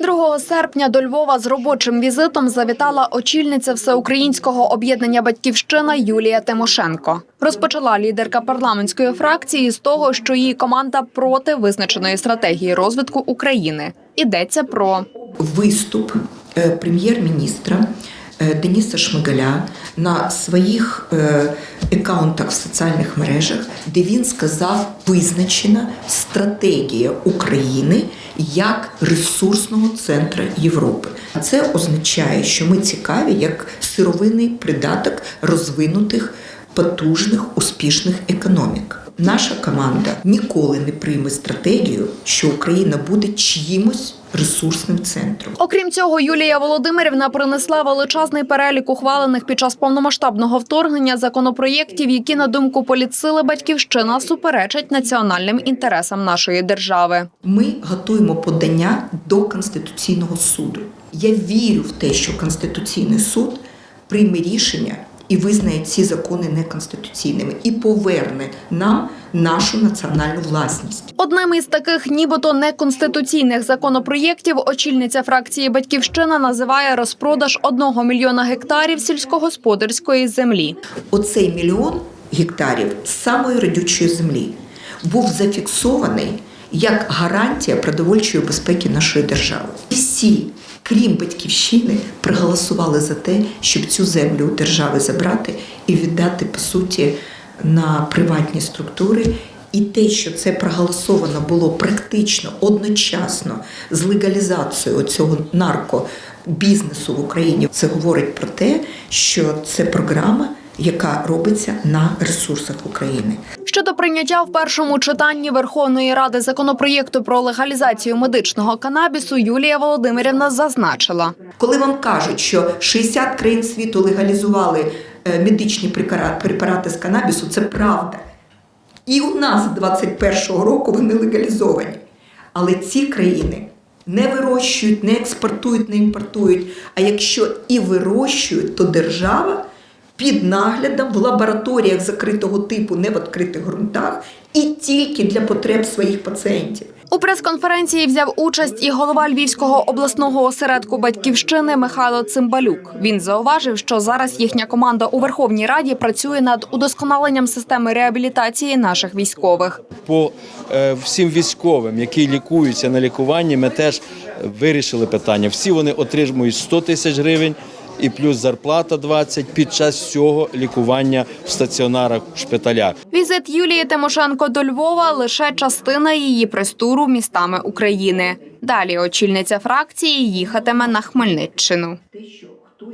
2 серпня до Львова з робочим візитом завітала очільниця всеукраїнського об'єднання Батьківщина Юлія Тимошенко. Розпочала лідерка парламентської фракції з того, що її команда проти визначеної стратегії розвитку України. Йдеться про виступ е, прем'єр-міністра Дениса Шмигаля на своїх е, аккаунтах в соціальних мережах, де він сказав, визначена стратегія України як ресурсного центру Європи. А Це означає, що ми цікаві як сировинний придаток розвинутих, потужних, успішних економік. Наша команда ніколи не прийме стратегію, що Україна буде чиїмось ресурсним центром. Окрім цього, Юлія Володимирівна принесла величезний перелік ухвалених під час повномасштабного вторгнення законопроєктів, які на думку політсили батьківщина суперечать національним інтересам нашої держави. Ми готуємо подання до Конституційного суду. Я вірю в те, що Конституційний суд прийме рішення і визнає ці закони неконституційними і поверне нам нашу національну власність. Одним із таких, нібито неконституційних законопроєктів, очільниця фракції Батьківщина називає розпродаж одного мільйона гектарів сільськогосподарської землі. Оцей мільйон гектарів самої родючої землі був зафіксований як гарантія продовольчої безпеки нашої держави. Всі, крім батьківщини, проголосували за те, щоб цю землю у держави забрати і віддати по суті на приватні структури. І те, що це проголосовано було практично одночасно з легалізацією цього наркобізнесу в Україні, це говорить про те, що це програма, яка робиться на ресурсах України. Щодо прийняття в першому читанні Верховної Ради законопроєкту про легалізацію медичного канабісу, Юлія Володимирівна зазначила. Коли вам кажуть, що 60 країн світу легалізували е, медичні препарати з канабісу, це правда. І у нас з 21-го року вони легалізовані. Але ці країни не вирощують, не експортують, не імпортують. А якщо і вирощують, то держава під наглядом в лабораторіях закритого типу, не в відкритих ґрунтах, і тільки для потреб своїх пацієнтів. У прес-конференції взяв участь і голова Львівського обласного осередку батьківщини Михайло Цимбалюк. Він зауважив, що зараз їхня команда у Верховній Раді працює над удосконаленням системи реабілітації наших військових. по е, всім військовим, які лікуються на лікуванні, ми теж вирішили питання. Всі вони отримують 100 тисяч гривень і плюс зарплата 20 під час цього лікування в стаціонарах в шпиталях. Візит Юлії Тимошенко до Львова лише частина її прес-туру містами України. Далі очільниця фракції їхатиме на Хмельниччину.